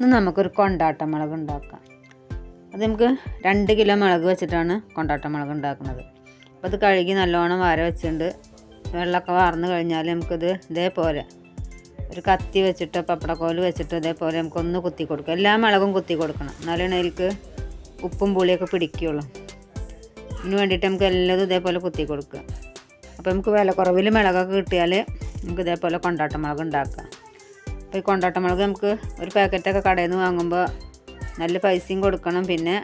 ഇന്ന് നമുക്കൊരു കൊണ്ടാട്ട മുളക് ഉണ്ടാക്കാം. അത് നമുക്ക് രണ്ട് കിലോ മുളക് വെച്ചിട്ടാണ് കൊണ്ടാട്ട മുളക് ഉണ്ടാക്കുന്നത്. അപ്പോൾ അത് കഴുകി നല്ലോണം വാര വെച്ചിട്ടുണ്ട്. വെള്ളമൊക്കെ വാർന്ന് കഴിഞ്ഞാൽ നമുക്കിത് ഇതേപോലെ ഒരു കത്തി വെച്ചിട്ട് പപ്പടക്കോൽ വെച്ചിട്ട് ഇതേപോലെ നമുക്കൊന്ന് കുത്തി കൊടുക്കാം. എല്ലാ മുളകും കുത്തി കൊടുക്കണം. എന്നാലാണ് അതിൽക്ക് ഉപ്പും പുളിയൊക്കെ പിടിക്കുകയുള്ളൂ ഇതിന് വേണ്ടിയിട്ട് നമുക്ക് എല്ലാതും ഇതേപോലെ കുത്തി കൊടുക്കുക. അപ്പോൾ നമുക്ക് വില കുറവിൽ മുളകൊക്കെ കിട്ടിയാൽ നമുക്ക് ഇതേപോലെ കൊണ്ടാട്ട മുളക് ഉണ്ടാക്കാം. അപ്പോൾ ഈ കൊണ്ടാട്ട. മുളക് നമുക്ക് ഒരു പാക്കറ്റൊക്കെ കടയിൽ നിന്ന് വാങ്ങുമ്പോൾ നല്ല പൈസയും കൊടുക്കണം. പിന്നെ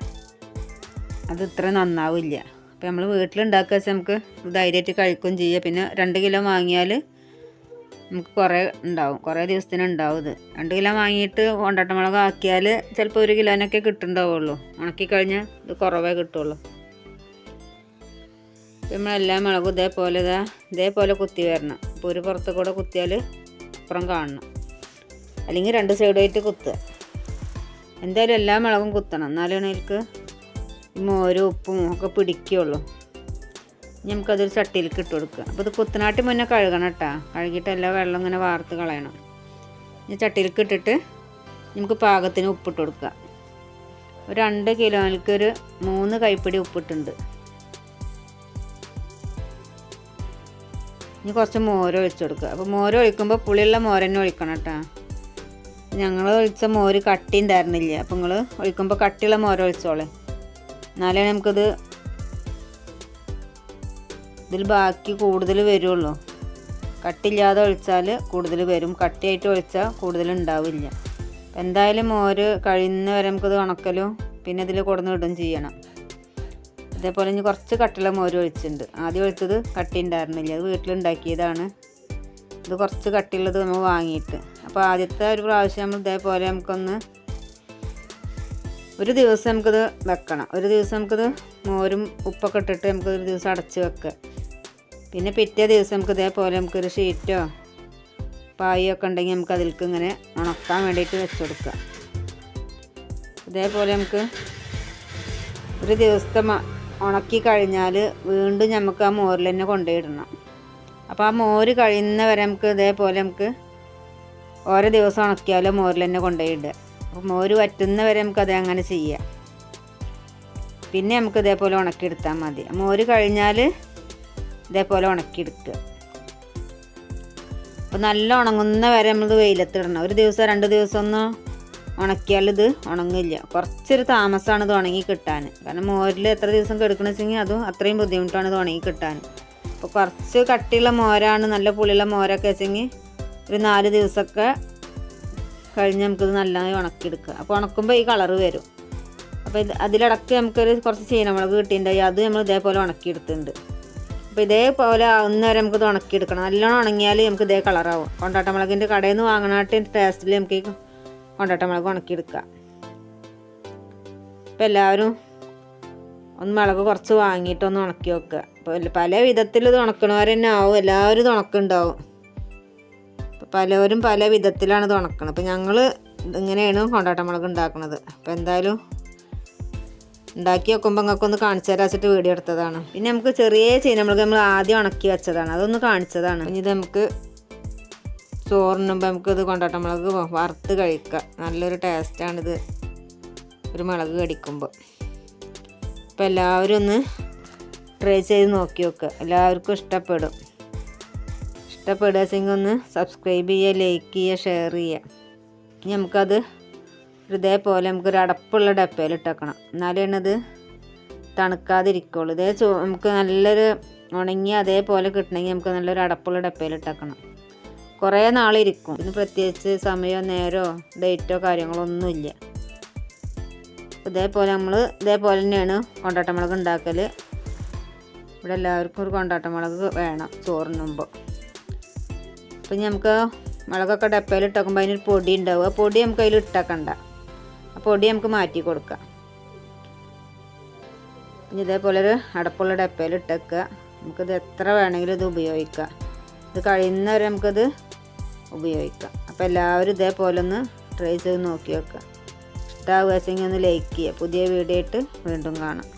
അത് ഇത്ര നന്നാവില്ല. അപ്പോൾ നമ്മൾ വീട്ടിലുണ്ടാക്കുക വെച്ചാൽ നമുക്ക് ധൈര്യമായിട്ട് കഴിക്കുകയും ചെയ്യുക പിന്നെ രണ്ട് കിലോ വാങ്ങിയാൽ നമുക്ക് കുറേ ഉണ്ടാവും. കുറേ ദിവസത്തിന് ഉണ്ടാവും ഇത്. രണ്ട് കിലോ വാങ്ങിയിട്ട് കൊണ്ടാട്ട. മുളക് ആക്കിയാൽ ചിലപ്പോൾ ഒരു കിലോനൊക്കെ കിട്ടുന്നുണ്ടാവുള്ളൂ. ഉണക്കി കഴിഞ്ഞാൽ ഇത് കുറവേ കിട്ടുള്ളൂ. നമ്മളെല്ലാ മുളകും ഇതേപോലെ ഇതാ ഇതേപോലെ കുത്തി വരണം. അപ്പോൾ ഒരു പുറത്ത് കൂടെ കുത്തിയാൽ അപ്പുറം കാണണം. അല്ലെങ്കിൽ രണ്ട് സൈഡായിട്ട് കുത്തുക. എന്തായാലും എല്ലാ മുളകും കുത്തണം. എന്നാലാണ് എനിക്ക് മോരും ഉപ്പും ഒക്കെ പിടിക്കുകയുള്ളൂ. നമുക്കതൊരു ചട്ടിയിലേക്ക് ഇട്ട് കൊടുക്കുക. അപ്പോൾ ഇത് കുത്തനാട്ടി മുന്നേ കഴുകണം കേട്ടോ. കഴുകിയിട്ട് എല്ലാ വെള്ളം ഇങ്ങനെ വാർത്ത് കളയണം. ഇനി ചട്ടിയിലേക്ക് ഇട്ടിട്ട് നമുക്ക് പാകത്തിന് ഉപ്പിട്ട് കൊടുക്കുക. ഒരു രണ്ട് കിലോയിലേക്ക് ഒരു മൂന്ന് കൈപ്പിടി ഉപ്പിട്ടുണ്ട്. ഇനി കുറച്ച് മോര് ഒഴിച്ചു കൊടുക്കുക. അപ്പോൾ മോര് ഒഴിക്കുമ്പോൾ പുളിയുള്ള മോരന്നെ ഒഴിക്കണം കേട്ടോ. ഞങ്ങൾ ഒഴിച്ച മോര് കട്ടി ഉണ്ടായിരുന്നില്ല? അപ്പം നിങ്ങൾ ഒഴിക്കുമ്പോൾ കട്ടിയുള്ള മോര് ഒഴിച്ചോളെ എന്നാലേ നമുക്കിത് ഇതിൽ ബാക്കി കൂടുതൽ വരുള്ളൂ. കട്ടില്ലാതെ ഒഴിച്ചാൽ കൂടുതൽ വരും. കട്ടിയായിട്ട് ഒഴിച്ചാൽ കൂടുതൽ ഉണ്ടാവില്ല. എന്തായാലും മോര് കഴിയുന്ന വരെ നമുക്കിത് ഉണക്കലും പിന്നെ ഇതിൽ കൊടുന്ന് ഇടും ചെയ്യണം. അതേപോലെ ഇനി കുറച്ച് കട്ടിയുള്ള മോര് ഒഴിച്ചിട്ടുണ്ട്. ആദ്യം ഒഴിച്ചത് കട്ടി ഉണ്ടായിരുന്നില്ല. അത് വീട്ടിലുണ്ടാക്കിയതാണ്. ഇത് കുറച്ച് കട്ടിയുള്ളത് നമ്മൾ വാങ്ങിയിട്ട്. അപ്പോൾ ആദ്യത്തെ ഒരു പ്രാവശ്യം നമ്മൾ ഇതേപോലെ നമുക്കൊന്ന് ഒരു ദിവസം നമുക്കിത് വെക്കണം. ഒരു ദിവസം നമുക്കിത് മോരും ഉപ്പൊക്കെ ഇട്ടിട്ട് നമുക്ക് ഒരു ദിവസം അടച്ച് വെക്കുക. പിന്നെ പിറ്റേ ദിവസം നമുക്ക് ഇതേപോലെ നമുക്കൊരു ഷീറ്റോ പായൊക്കെ ഉണ്ടെങ്കിൽ നമുക്ക് അതിൽക്ക് ഇങ്ങനെ ഉണക്കാൻ വേണ്ടിയിട്ട് വെച്ച് കൊടുക്കുക. ഇതേപോലെ നമുക്ക് ഒരു ദിവസത്തെ ഉണക്കി കഴിഞ്ഞാൽ വീണ്ടും നമുക്ക് ആ മോരിൽ തന്നെ കൊണ്ടുപോയിടണം അപ്പോൾ ആ മോര് കഴിയുന്ന വരെ നമുക്ക് ഇതേപോലെ നമുക്ക് ഓരോ ദിവസം ഉണക്കിയാലോ മോരിൽ തന്നെ കൊണ്ടുപോയിടുക അപ്പോൾ മോര് വറ്റുന്ന വരെ നമുക്കത് അങ്ങനെ ചെയ്യാം. പിന്നെ നമുക്ക് ഇതേപോലെ ഉണക്കിയെടുത്താൽ മതി. മോര് കഴിഞ്ഞാൽ ഇതേപോലെ ഉണക്കിയെടുക്കുക. അപ്പോൾ നല്ല ഉണങ്ങുന്ന വരെ നമ്മൾ വെയിലത്തിടണം ഒരു ദിവസം രണ്ട് ദിവസം ഒന്ന് ഉണക്കിയാൽ ഇത് ഉണങ്ങില്ല. കുറച്ചൊരു താമസമാണ് ഇത് ഉണങ്ങി കിട്ടാൻ. കാരണം മോരിൽ എത്ര ദിവസം കിടക്കണമെന്ന് വെച്ചെങ്കിൽ അതും അത്രയും ബുദ്ധിമുട്ടാണ് ഇത് ഉണങ്ങി കിട്ടാൻ. അപ്പോൾ കുറച്ച് കട്ടിയുള്ള മോരാണ് നല്ല പുളിയുള്ള മോരൊക്കെ വെച്ചെങ്കിൽ ഒരു നാല് ദിവസമൊക്കെ കഴിഞ്ഞ് നമുക്കിത് നല്ലതായി ഉണക്കിയെടുക്കുക. അപ്പോൾ ഉണക്കുമ്പോൾ ഈ കളറ് വരും. അപ്പോൾ ഇത് അതിലിടക്ക് നമുക്കൊരു കുറച്ച് ചീനമുളക് കിട്ടിയിട്ടുണ്ടായി അത് നമ്മൾ ഇതേപോലെ ഉണക്കിയെടുത്തിട്ടുണ്ട്. അപ്പോൾ ഇതേപോലെ ആവുന്ന വരെ നമുക്കിത് ഉണക്കിയെടുക്കണം. നല്ലോണം ഉണങ്ങിയാൽ നമുക്ക് ഇതേ കളറാവും. കൊണ്ടാട്ടമുളകിന്റെ കടയിൽ നിന്ന് വാങ്ങണാട്ട് ടേസ്റ്റിൽ നമുക്ക് ഈ കൊണ്ടാട്ടമുളക് ഉണക്കിയെടുക്കാം അപ്പോൾ എല്ലാവരും ഒന്ന് മുളക് കുറച്ച് വാങ്ങിയിട്ടൊന്ന് ഉണക്കി വെക്കുക. അപ്പോൾ പല വിധത്തിൽ ഇത് തന്നെ ആവും. എല്ലാവരും ഇത് ഉണക്കുണ്ടാവും പലവരും പല വിധത്തിലാണ് ഇത് ഉണക്കുന്നത് അപ്പോൾ ഞങ്ങൾ ഇങ്ങനെയാണ് കൊണ്ടാട്ട മുളക് ഉണ്ടാക്കുന്നത് അപ്പോൾ എന്തായാലും ഉണ്ടാക്കി വെക്കുമ്പോൾ നിങ്ങൾക്കൊന്ന് കാണിച്ചു തരാൻ വെച്ചിട്ട് വീഡിയോ എടുത്തതാണ്. പിന്നെ നമുക്ക് ചെറിയ ചീനമുളക് നമ്മൾ ആദ്യം ഉണക്കി വെച്ചതാണ്. അതൊന്ന് കാണിച്ചതാണ്. ഇനി ഇത് നമുക്ക് ചോറിനുമ്പോൾ നമുക്കിത് കൊണ്ടാട്ട മുളക് വറുത്ത് കഴിക്കാം. നല്ലൊരു ടേസ്റ്റാണിത് ഒരു മുളക് കടിക്കുമ്പോൾ അപ്പോൾ എല്ലാവരും ഒന്ന് ട്രൈ ചെയ്ത് നോക്കി നോക്കുക എല്ലാവർക്കും ഇഷ്ടപ്പെടും. ഇഷ്ടപ്പെടുക ഒന്ന് സബ്സ്ക്രൈബ് ചെയ്യുക ലൈക്ക് ചെയ്യുക ഷെയർ ചെയ്യുക. ഇനി നമുക്കത് ഇതേപോലെ നമുക്കൊരു അടപ്പുള്ള ഡപ്പയിൽ ഇട്ടേക്കണം. എന്നാലാണ് ഇത് തണുക്കാതിരിക്കുള്ളൂ. ഇതേ ചോ നമുക്ക് നല്ലൊരു ഉണങ്ങി അതേപോലെ കിട്ടണമെങ്കിൽ നമുക്ക് നല്ലൊരു അടപ്പുള്ള ഡപ്പയിൽ ഇട്ടേക്കണം. കുറേ നാളിരിക്കും. ഇതിന് പ്രത്യേകിച്ച് സമയമോ നേരമോ ഡേറ്റോ കാര്യങ്ങളോ ഒന്നുമില്ല ഇതേപോലെ നമ്മൾ ഇതേപോലെ തന്നെയാണ് കൊണ്ടാട്ടമുളക് ഉണ്ടാക്കൽ ഇവിടെ എല്ലാവർക്കും ഒരു കൊണ്ടാട്ടമുളക് വേണം ചോറിനുമ്പോൾ അപ്പം നമുക്ക് മുളകൊക്കെ ഡപ്പയിൽ ഇട്ടേക്കുമ്പോൾ അതിനൊരു പൊടി ഉണ്ടാവും. ആ പൊടി നമുക്ക് അതിൽ ഇട്ടേക്കണ്ട. ആ പൊടി നമുക്ക് മാറ്റി കൊടുക്കാം. ഇനി ഇതേപോലെ ഒരു അടപ്പുള്ള ഡപ്പയിൽ ഇട്ടേക്കുക. നമുക്കിത് എത്ര വേണമെങ്കിലും ഇത് ഉപയോഗിക്കാം. ഇത് കഴിയുന്നവരെ നമുക്കത് ഉപയോഗിക്കാം. അപ്പോൾ എല്ലാവരും ഇതേപോലെ ഒന്ന് ട്രൈ ചെയ്ത് നോക്കി വെക്കുക. ഇഷ്ടമാവുക ഒന്ന് ലൈക്ക് ചെയ്യുക. പുതിയ വീഡിയോ ആയിട്ട് വീണ്ടും കാണാം.